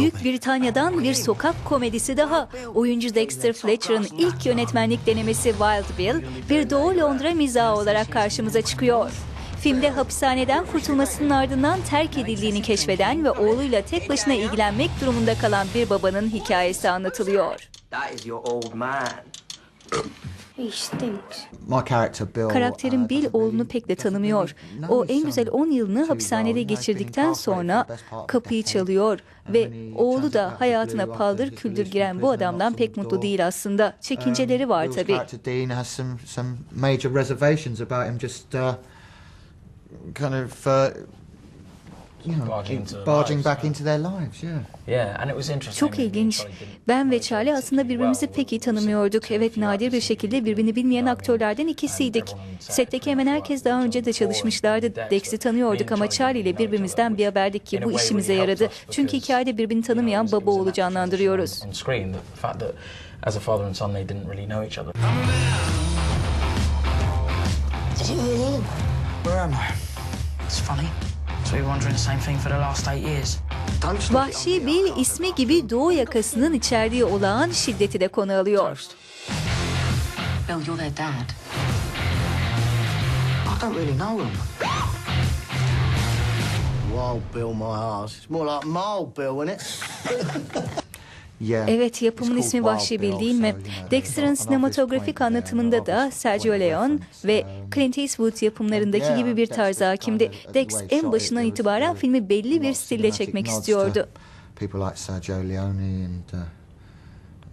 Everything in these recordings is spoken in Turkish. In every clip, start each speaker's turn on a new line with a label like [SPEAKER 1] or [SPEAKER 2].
[SPEAKER 1] Büyük. Britanya'dan bir sokak komedisi daha. Oyuncu Dexter Fletcher'ın ilk yönetmenlik denemesi Wild Bill, bir Doğu Londra mizahı olarak karşımıza çıkıyor. Filmde hapishaneden kurtulmasının ardından terk edildiğini keşfeden ve oğluyla tek başına ilgilenmek durumunda kalan bir babanın hikayesi anlatılıyor.
[SPEAKER 2] That is your old man.
[SPEAKER 3] He stinks.
[SPEAKER 4] My character Bill.
[SPEAKER 1] Karakterin
[SPEAKER 4] uh,
[SPEAKER 1] Bill oğlunu pek de tanımıyor. O en güzel 10 yılını hapishanede geçirdikten sonra kapıyı çalıyor ve oğlu da hayatına paldır küldür giren bu adamdan pek mutlu değil aslında. Çekinceleri var tabii.
[SPEAKER 4] character Dean has some some major reservations about him just kind of you know
[SPEAKER 5] Barging into
[SPEAKER 4] back into their lives. Yeah.
[SPEAKER 5] Yeah, and it was interesting.
[SPEAKER 1] Çok ilginç. Ben ve Charlie aslında birbirimizi pek iyi tanımıyorduk. Evet nadir bir şekilde birbirini bilmeyen aktörlerden ikisiydik. Setteki hemen herkes daha önce de çalışmışlardı. Dex'i tanıyorduk ama
[SPEAKER 5] Charlie
[SPEAKER 1] ile birbirimizden bir haberdik ki bu işimize yaradı. Çünkü hikayede birbirini tanımayan baba oğlu canlandırıyoruz.
[SPEAKER 5] on screen, the fact that as a father and son they didn't really know each other.
[SPEAKER 3] Did it really?
[SPEAKER 6] Where am I? It's funny. So we were wondering the same thing for the last eight years.
[SPEAKER 4] Don't stop it
[SPEAKER 1] Vahşi. Bill ismi gibi Doğu yakasının içerdiği olağan şiddeti de konu alıyor.
[SPEAKER 7] Bill, you're their dad.
[SPEAKER 4] I don't really know him. Wild Bill, my ass. It's more like Mild Bill, isn't it?
[SPEAKER 1] Evet yapımın ismi Vahşi değil mi? Dexter'ın sinematografik
[SPEAKER 4] an
[SPEAKER 1] anlatımında da Sergio Leone ve
[SPEAKER 4] Um,
[SPEAKER 1] Clint Eastwood yapımlarındaki gibi bir tarza hakimdi.
[SPEAKER 4] the
[SPEAKER 1] Dex en başından itibaren filmi belli bir stille çekmek istiyordu.
[SPEAKER 4] People like Sergio Leone and, uh,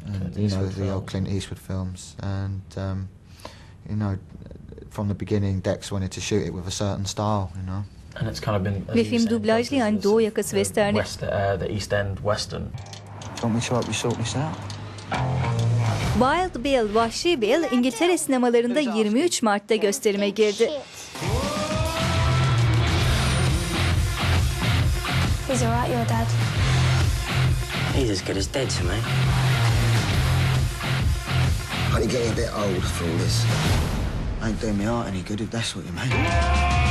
[SPEAKER 4] and
[SPEAKER 5] Clint
[SPEAKER 4] you know
[SPEAKER 5] Eastwood
[SPEAKER 4] the old
[SPEAKER 5] films.
[SPEAKER 4] Clint Eastwood films, and um, you know from the beginning Dex wanted to shoot it with a certain style, you know.
[SPEAKER 5] And it's kind of been, as
[SPEAKER 1] Ve film dublajlı yani Doğu yakası westerni.
[SPEAKER 5] West, uh, the East End Western.
[SPEAKER 4] Do you want me to help you sort this out?
[SPEAKER 1] Wild Bill, Vahşi Bill İngiltere sinemalarında 23 Mart'ta gösterime girdi.
[SPEAKER 3] He's alright, your dad.
[SPEAKER 6] He's as good as dead to me.
[SPEAKER 4] Are you getting a bit old for all this? Ain't doing me heart any good if that's what you mean.